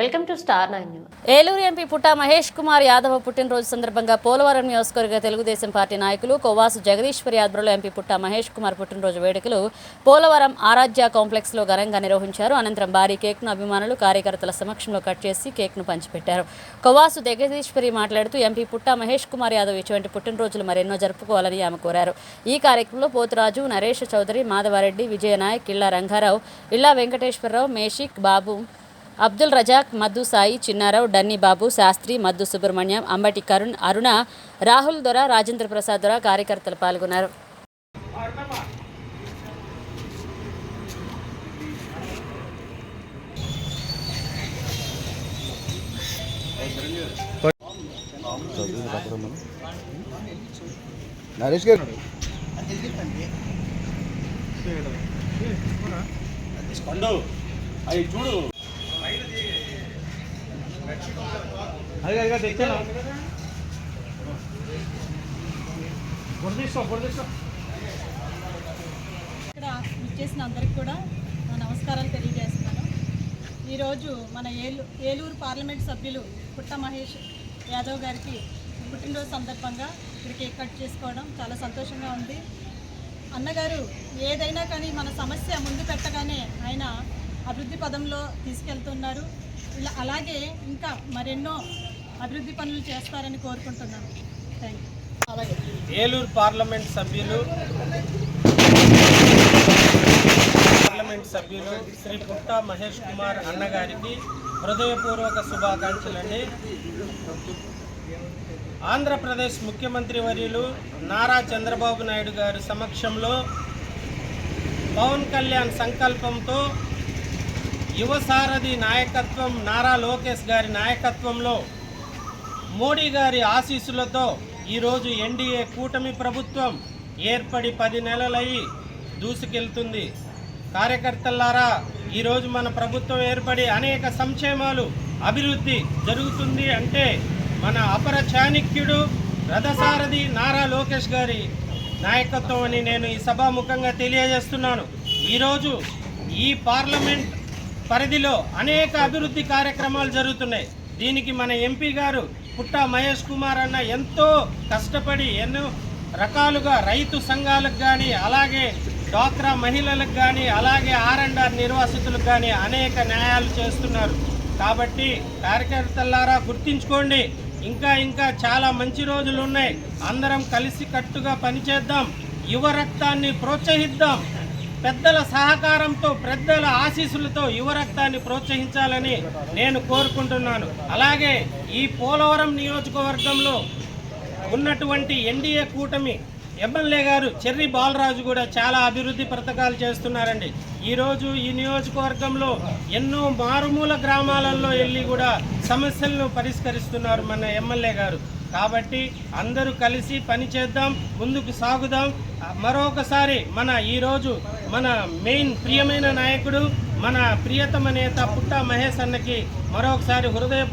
Welcome to Star Nine Eluru MP Putta Mahesh Kumar Yadav పుట్టినరోజు సందర్భంగా పోలవరం నియోజకవర్గ Telugu Desam party నాయకులు కొవ్వాసు జగదీశ్వరి ఆధ్వర్యంలో ఎంపీ పుట్టా మహేష్ కుమార్ పుట్టినరోజు వేడుకలు పోలవరం ఆరాధ్య కాంప్లెక్స్లో ఘనంగా నిర్వహించారు. అనంతరం భారీ కేక్ను అభిమానులు కార్యకర్తల సమక్షంలో కట్ చేసి కేక్ను పంచిపెట్టారు. కొవ్వాసు జగదీశ్వరి మాట్లాడుతూ ఎంపీ పుట్టా మహేష్ కుమార్ యాదవ్ ఇటువంటి పుట్టినరోజులు మరెన్నో జరుపుకోవాలని ఆమె కోరారు. ఈ కార్యక్రమంలో పోతురాజు నరేష్ చౌదరి మాధవారెడ్డి విజయనాయక్ ఇల్లా రంగారావు ఇల్లా వెంకటేశ్వరరావు మేషిక్ బాబు అబ్దుల్ రజాక్ మద్దు సాయి చిన్నారావు డన్ని బాబు శాస్త్రి మద్దు సుబ్రహ్మణ్యం అంబటి కరుణ్ అరుణ రాహుల్ దొర రాజేంద్ర ప్రసాద్ దొర కార్యకర్తలు పాల్గొన్నారు. నరేష్ గారు. చూడు. అది అది అది తెచ్చాను ఇక్కడ ఇచ్చేసిన అందరికి కూడా నా నమస్కారాలు తెలియజేస్తున్నాను. ఈరోజు మన ఏలు ఏలూరు పార్లమెంట్ సభ్యులు పుట్ట మహేష్ యాదవ్ గారికి పుట్టినరోజు సందర్భంగా ఇక్కడ కేక్ కట్ చేసుకోవడం చాలా సంతోషంగా ఉంది. అన్నగారు ఏదైనా కానీ మన సమస్య ముందు పెట్టగానే ఆయన అభివృద్ధి పదంలో తీసుకెళ్తున్నారు. ఇలా అలాగే ఇంకా మరెన్నో అభివృద్ధి పనులు చేస్తారని కోరుకుంటున్నాను. థ్యాంక్ యూ అలాగే ఏలూరు పార్లమెంట్ సభ్యులు పార్లమెంట్ సభ్యులు శ్రీ పుట్ట మహేష్ కుమార్ అన్నగారికి హృదయపూర్వక శుభాకాంక్షలండి. ఆంధ్రప్రదేశ్ ముఖ్యమంత్రి వర్యులు నారా చంద్రబాబు నాయుడు గారి సమక్షంలో పవన్ కళ్యాణ్ సంకల్పంతో యువసారథి నాయకత్వం నారా లోకేష్ గారి నాయకత్వంలో మోడీ గారి ఆశీస్సులతో ఈరోజు ఎన్డీఏ కూటమి ప్రభుత్వం ఏర్పడి పది నెలలయ్యి దూసుకెళ్తుంది. కార్యకర్తలారా ఈరోజు మన ప్రభుత్వం ఏర్పడి అనేక సంక్షేమాలు అభివృద్ధి జరుగుతుంది అంటే మన అపర చాణిక్యుడు రథసారథి నారా లోకేష్ గారి నాయకత్వం అని నేను ఈ సభాముఖంగా తెలియజేస్తున్నాను. ఈరోజు ఈ పార్లమెంట్ పరిధిలో అనేక అభివృద్ధి కార్యక్రమాలు జరుగుతున్నాయి. దీనికి మన ఎంపీ గారు పుట్ట మహేష్ కుమార్ అన్న ఎంతో కష్టపడి ఎన్నో రకాలుగా రైతు సంఘాలకు కానీ అలాగే డ్వాక్రా మహిళలకు కానీ అలాగే ఆర్ అండ్ ఆర్ నిర్వాసితులకు కానీ అనేక న్యాయాలు చేస్తున్నారు. కాబట్టి కార్యకర్తలారా గుర్తించుకోండి ఇంకా ఇంకా చాలా మంచి రోజులు ఉన్నాయి అందరం కలిసి కట్టుగా పనిచేద్దాం యువ రక్తాన్ని ప్రోత్సహిద్దాం. పెద్దల సహకారంతో పెద్దల ఆశీస్సులతో యువరక్తాన్ని ప్రోత్సహించాలని నేను కోరుకుంటున్నాను. అలాగే ఈ పోలవరం నియోజకవర్గంలో ఉన్నటువంటి ఎన్డీఏ కూటమి ఎమ్మెల్యే గారు చెర్రి బాలరాజు కూడా చాలా అభివృద్ధి పథకాలు చేస్తున్నారండి. ఈరోజు ఈ నియోజకవర్గంలో ఎన్నో మారుమూల గ్రామాలలో వెళ్ళి కూడా సమస్యలను పరిష్కరిస్తున్నారు మన ఎమ్మెల్యే గారు. కాబట్టి అందరూ కలిసి పని చేద్దాం ముందుకు సాగుదాం. మరొకసారి మన ఈరోజు మన మెయిన్ ప్రియమైన నాయకుడు మన ప్రియతమ నేత పుట్ట మహేష్ అన్నకి మరొకసారి హృదయ